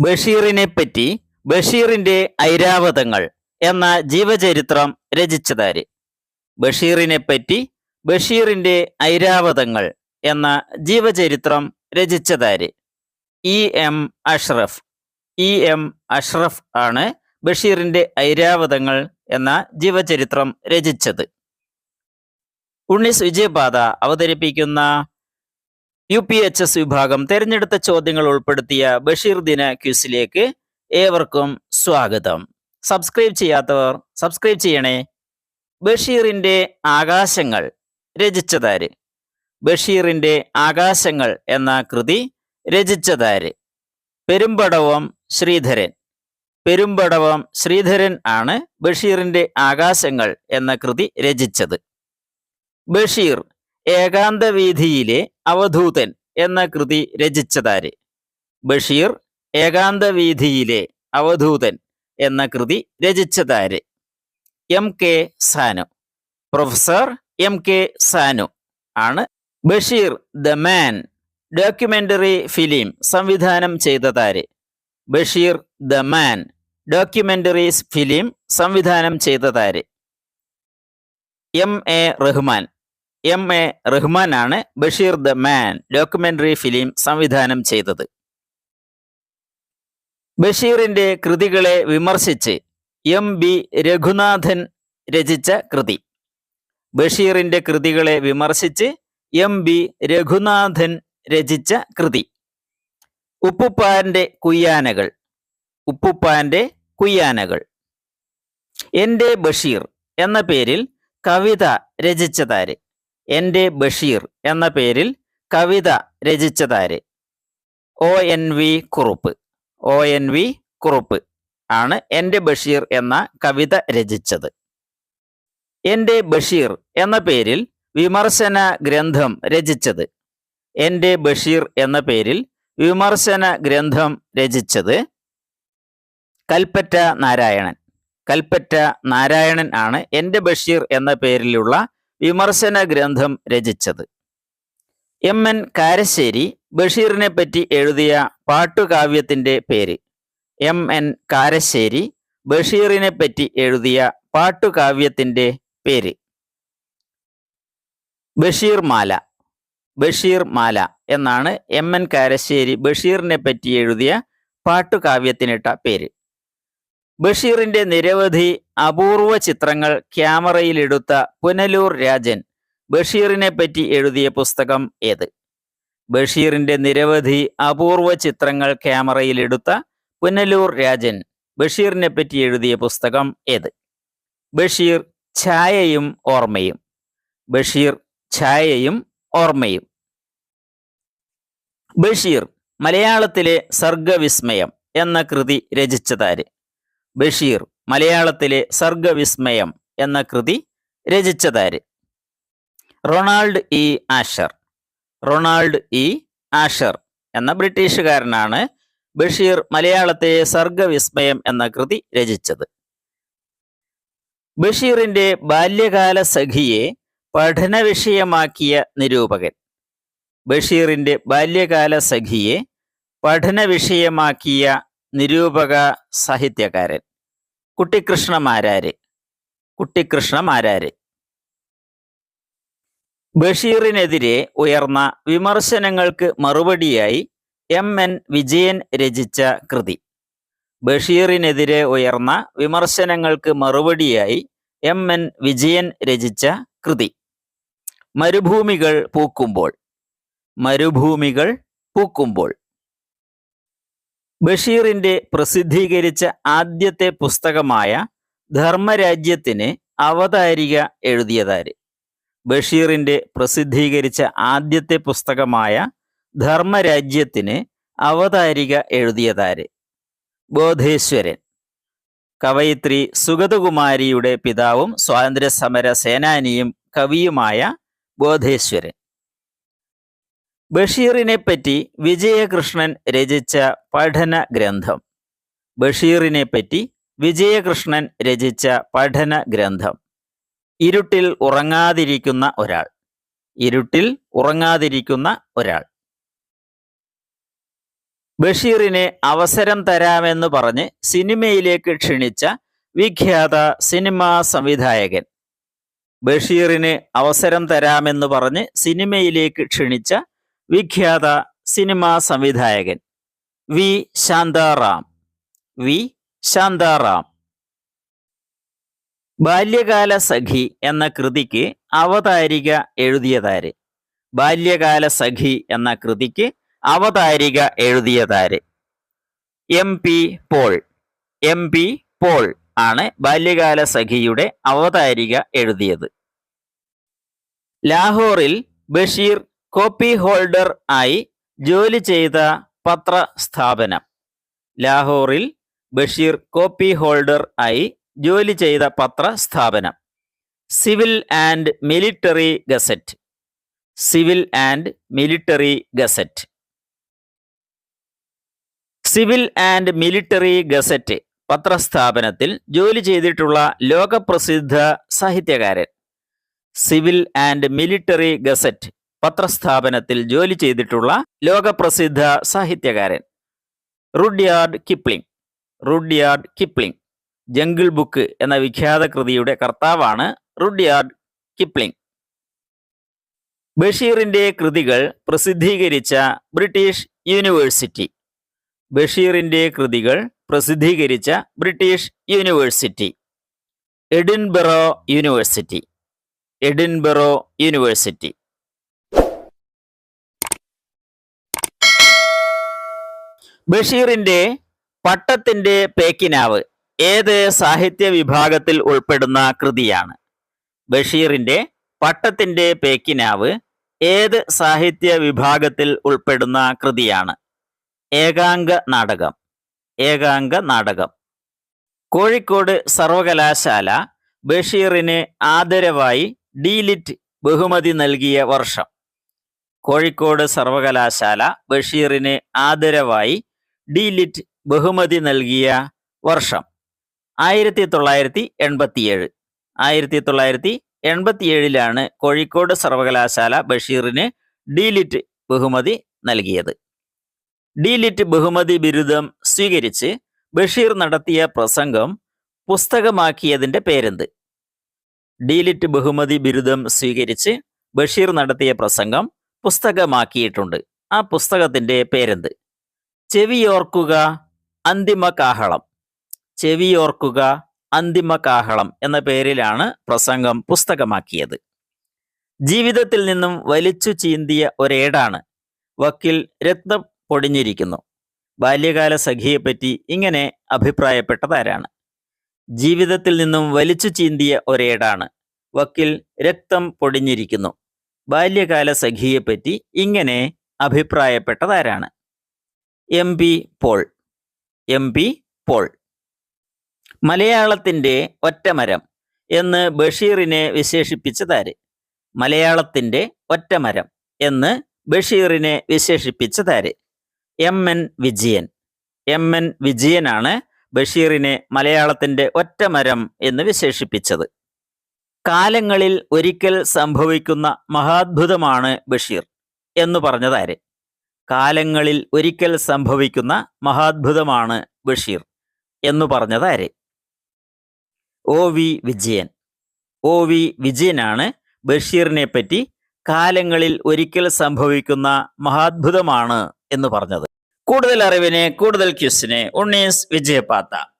ബഷീറിനെ പറ്റി ബഷീറിന്റെ ഐരാവതങ്ങൾ എന്ന ജീവചരിത്രം രചിച്ചതാര്? ബഷീറിനെ പറ്റി ബഷീറിന്റെ ഐരാവതങ്ങൾ എന്ന ജീവചരിത്രം രചിച്ചതാര്? E M Ashraf. E M Ashraf ആണ് ബഷീറിന്റെ ഐരാവതങ്ങൾ എന്ന ജീവചരിത്രം രചിച്ചത്. ഉണ്ണിസ് വിജയപാത അവതരിപ്പിക്കുന്ന യു പി എച്ച് എസ് വിഭാഗം തെരഞ്ഞെടുത്ത ചോദ്യങ്ങൾ ഉൾപ്പെടുത്തിയ ബഷീർ ദിന ക്യൂസിലേക്ക് ഏവർക്കും സ്വാഗതം. സബ്സ്ക്രൈബ് ചെയ്യാത്തവർ സബ്സ്ക്രൈബ് ചെയ്യണേ. ബഷീറിന്റെ ആകാശങ്ങൾ രചിച്ചതാര്? ബഷീറിന്റെ ആകാശങ്ങൾ എന്ന കൃതി രചിച്ചതാര്? പെരുമ്പടവം ശ്രീധരൻ. പെരുമ്പടവം ശ്രീധരൻ ആണ് ബഷീറിന്റെ ആകാശങ്ങൾ എന്ന കൃതി രചിച്ചത്. ബഷീർ ഏകാന്തവീഥിയിലെ അവധൂതൻ എന്ന കൃതി രചിച്ചതാര്? ബഷീർ ഏകാന്തവീഥിയിലെ അവധൂതൻ എന്ന കൃതി രചിച്ചതാര്? M K Sanu. Professor M K Sanu ആണ് Basheer the man documentary film സംവിധാനം ചെയ്തതാര്? Basheer the man documentary film സംവിധാനം ചെയ്തതാര്? M A Rahman M A Rahman ആണ് Basheer the man documentary film സംവിധാനം ചെയ്തത്. ബഷീറിന്റെ കൃതികളെ വിമർശിച്ച് എം ബി രഘുനാഥൻ രചിച്ച കൃതി. ബഷീറിന്റെ കൃതികളെ വിമർശിച്ച് എം ബി രഘുനാഥൻ രചിച്ച കൃതി. ഉപ്പുപ്പാന്റെ കുയ്യാനകൾ. ഉപ്പുപ്പാന്റെ കുയ്യാനകൾ. എന്റെ ബഷീർ എന്ന പേരിൽ കവിത രചിച്ചതാര്? എന്റെ ബഷീർ എന്ന പേരിൽ കവിത രചിച്ചതാര്? O N V Kurup. O N V Kurup ആണ് എന്റെ ബഷീർ എന്ന കവിത രചിച്ചത്. എന്റെ ബഷീർ എന്ന പേരിൽ വിമർശന ഗ്രന്ഥം രചിച്ചത്. എന്റെ ബഷീർ എന്ന പേരിൽ വിമർശന ഗ്രന്ഥം രചിച്ചത് കൽപ്പറ്റ നാരായണൻ. കൽപ്പറ്റ നാരായണൻ ആണ് എന്റെ ബഷീർ എന്ന പേരിലുള്ള വിമർശന ഗ്രന്ഥം രചിച്ചത്. എം. എൻ. കാരശ്ശേരി ബഷീറിനെ പറ്റി എഴുതിയ പാട്ടുകാവ്യത്തിന്റെ പേര്. എം. എൻ. കാരശ്ശേരി ബഷീറിനെ പറ്റി എഴുതിയ പാട്ടുകാവ്യത്തിന്റെ പേര്. ബഷീർ മാല. ബഷീർ മാല എന്നാണ് എം. എൻ. കാരശ്ശേരി ബഷീറിനെ പറ്റി എഴുതിയ പാട്ടുകാവ്യത്തിനിട്ട പേര്. ബഷീറിന്റെ നിരവധി അപൂർവ ചിത്രങ്ങൾ ക്യാമറയിലെടുത്ത പുനലൂർ രാജൻ ബഷീറിനെ പറ്റി എഴുതിയ പുസ്തകം ഏത്? ബഷീറിന്റെ നിരവധി അപൂർവ ചിത്രങ്ങൾ ക്യാമറയിലെടുത്ത പുനലൂർ രാജൻ ബഷീറിനെ പറ്റി എഴുതിയ പുസ്തകം ഏത്? ബഷീർ ഛായയും ഓർമ്മയും. ബഷീർ ഛായയും ഓർമ്മയും. ബഷീർ മലയാളത്തിലെ സർഗവിസ്മയം എന്ന കൃതി രചിച്ചതാര്? ബഷീർ മലയാളത്തിലെ സർഗവിസ്മയം എന്ന കൃതി രചിച്ചതാര്? Ronald E. Asher. Ronald E. Asher എന്ന ബ്രിട്ടീഷുകാരനാണ് ബഷീർ മലയാളത്തെ സർഗവിസ്മയം എന്ന കൃതി രചിച്ചത്. ബഷീറിന്റെ ബാല്യകാല സഖിയെ പഠന വിഷയമാക്കിയ നിരൂപകൻ. ബഷീറിന്റെ ബാല്യകാല സഖിയെ പഠന വിഷയമാക്കിയ നിരൂപക സാഹിത്യകാരൻ. കുട്ടിക്കൃഷ്ണ മാരാര്? കുട്ടിക്കൃഷ്ണ മാരാര്? ബഷീറിനെതിരെ ഉയർന്ന വിമർശനങ്ങൾക്ക് മറുപടിയായി എം എൻ വിജയൻ രചിച്ച കൃതി. ബഷീറിനെതിരെ ഉയർന്ന വിമർശനങ്ങൾക്ക് മറുപടിയായി എം എൻ വിജയൻ രചിച്ച കൃതി. മരുഭൂമികൾ പൂക്കുമ്പോൾ. മരുഭൂമികൾ പൂക്കുമ്പോൾ. ബഷീറിന്റെ പ്രസിദ്ധീകരിച്ച ആദ്യത്തെ പുസ്തകമായ ധർമ്മരാജ്യത്തിന് അവതാരിക എഴുതിയതാര്? ബഷീറിന്റെ പ്രസിദ്ധീകരിച്ച ആദ്യത്തെ പുസ്തകമായ ധർമ്മരാജ്യത്തിന് അവതാരിക എഴുതിയതാര്? ബോധേശ്വരൻ. കവയിത്രി സുഗതകുമാരിയുടെ പിതാവും സ്വാതന്ത്ര്യ സമര സേനാനിയും കവിയുമായ ബോധേശ്വരൻ. ബഷീറിനെ പറ്റി വിജയകൃഷ്ണൻ രചിച്ച പഠന ഗ്രന്ഥം ബഷീറിനെപ്പറ്റി വിജയകൃഷ്ണൻ രചിച്ച പഠന ഗ്രന്ഥം ഇരുട്ടിൽ ഉറങ്ങാതിരിക്കുന്ന ഒരാൾ. ഇരുട്ടിൽ ഉറങ്ങാതിരിക്കുന്ന ഒരാൾ. ബഷീറിനെ അവസരം തരാമെന്ന് പറഞ്ഞ് സിനിമയിലേക്ക് ക്ഷണിച്ച വിഖ്യാത സിനിമാ സംവിധായകൻ. ബഷീറിന് അവസരം തരാമെന്ന് പറഞ്ഞ് സിനിമയിലേക്ക് ക്ഷണിച്ച വിഖ്യാത സിനിമാ സംവിധായകൻ. വി ശാന്താറാം. വി ശാന്താറാം. ബാല്യകാല സഖി എന്ന കൃതിക്ക് അവതാരിക എഴുതിയതാര്? ബാല്യകാല സഖി എന്ന കൃതിക്ക് അവതാരിക എഴുതിയതാര്? M P Paul. M P Paul ആണ് ബാല്യകാല സഖിയുടെ അവതാരിക എഴുതിയത്. ലാഹോറിൽ ബഷീർ കോപ്പി ഹോൾഡർ ആയി ജോലി ചെയ്ത പത്ര സ്ഥാപനം ലാഹോറിൽ ബഷീർ കോപ്പി ഹോൾഡർ ആയി ജോലി ചെയ്ത പത്ര സ്ഥാപനം Civil and Military Gazette. Civil and Military Gazette. Civil and Military Gazette പത്രസ്ഥാപനത്തിൽ ജോലി ചെയ്തിട്ടുള്ള ലോകപ്രസിദ്ധ സാഹിത്യകാരൻ. സിവിൽ ആൻഡ് മിലിറ്ററി ഗസറ്റ് പത്രസ്ഥാപനത്തിൽ ജോലി ചെയ്തിട്ടുള്ള ലോകപ്രസിദ്ധ സാഹിത്യകാരൻ. Rudyard Kipling. Rudyard Kipling. Jungle Book എന്ന വിഖ്യാത കൃതിയുടെ കർത്താവാണ് റുഡ്യാർഡ് കിപ്ലിംഗ്. ബഷീറിന്റെ കൃതികൾ പ്രസിദ്ധീകരിച്ച ബ്രിട്ടീഷ് യൂണിവേഴ്സിറ്റി. ബഷീറിന്റെ കൃതികൾ പ്രസിദ്ധീകരിച്ച British university. Edinburgh university. Edinburgh university. ബഷീറിന്റെ പട്ടത്തിന്റെ പേക്കിനാവ് ഏത് സാഹിത്യ വിഭാഗത്തിൽ ഉൾപ്പെടുന്ന കൃതിയാണ്? ബഷീറിന്റെ പട്ടത്തിന്റെ പേക്കിനാവ് ഏത് സാഹിത്യ വിഭാഗത്തിൽ ഉൾപ്പെടുന്ന കൃതിയാണ്? ഏകാംഗ നാടകം ഏകാംഗ നാടകം. കോഴിക്കോട് സർവകലാശാല ബഷീറിന് ആദരവായി ഡീലിറ്റ് ബഹുമതി നൽകിയ വർഷം. കോഴിക്കോട് സർവകലാശാല ബഷീറിന് ആദരവായി ഡീലിറ്റ് ബഹുമതി നൽകിയ വർഷം. ആയിരത്തി തൊള്ളായിരത്തി എൺപത്തിയേഴ് ആയിരത്തി തൊള്ളായിരത്തി എൺപത്തിയേഴിലാണ് കോഴിക്കോട് സർവകലാശാല ബഷീറിന് ഡീലിറ്റ് ബഹുമതി നൽകിയത്. ഡീലിറ്റ് ബഹുമതി ബിരുദം സ്വീകരിച്ച് ബഷീർ നടത്തിയ പ്രസംഗം പുസ്തകമാക്കിയതിന്റെ പേരെന്ത്? ഡീലിറ്റ് ബഹുമതി ബിരുദം സ്വീകരിച്ച് ബഷീർ നടത്തിയ പ്രസംഗം പുസ്തകമാക്കിയിട്ടുണ്ട്. ആ പുസ്തകത്തിന്റെ പേരെന്ത്? ചെവിയോർക്കുക അന്തിമ കാഹളം ചെവിയോർക്കുക അന്തിമ കാഹളം എന്ന പേരിലാണ് പ്രസംഗം പുസ്തകമാക്കിയത്. ജീവിതത്തിൽ നിന്നും വലിച്ചു ചീന്തിയ ഒരേടാണ്. വക്കിൽ രക്തം പൊടിഞ്ഞിരിക്കുന്നു. ബാല്യകാല സഖിയെപ്പറ്റി ഇങ്ങനെ അഭിപ്രായപ്പെട്ടതാരാണ്. ജീവിതത്തിൽ നിന്നും വലിച്ചു ചീന്തിയ ഒരേടാണ്. വക്കിൽ രക്തം പൊടിഞ്ഞിരിക്കുന്നു. ബാല്യകാല സഖിയെപ്പറ്റി ഇങ്ങനെ അഭിപ്രായപ്പെട്ടതാരാണ്. M P Paul M P Paul മലയാളത്തിന്റെ ഒറ്റമരം എന്ന് ബഷീറിനെ വിശേഷിപ്പിച്ചതാര്? മലയാളത്തിന്റെ ഒറ്റമരം എന്ന് ബഷീറിനെ വിശേഷിപ്പിച്ചതാര്? M N Vijayan. M N വിജയനാണ് ബഷീറിനെ മലയാളത്തിന്റെ ഒറ്റമരം എന്ന് വിശേഷിപ്പിച്ചത്. കാലങ്ങളിൽ ഒരിക്കൽ സംഭവിക്കുന്ന മഹാത്ഭുതമാണ് ബഷീർ എന്ന് പറഞ്ഞതാര്? കാലങ്ങളിൽ ഒരിക്കൽ സംഭവിക്കുന്ന മഹാത്ഭുതമാണ് ബഷീർ എന്ന് പറഞ്ഞതാര്? O V Vijayan. O V വിജയനാണ് ബഷീറിനെ പറ്റി കാലങ്ങളിൽ ഒരിക്കൽ സംഭവിക്കുന്ന മഹാത്ഭുതമാണ് എന്ന് പറഞ്ഞത്. കൂടുതൽ അറിവിന് കൂടുതൽ ക്യൂസിന് ഉണ്ണീസ് വിജയപാത്ത.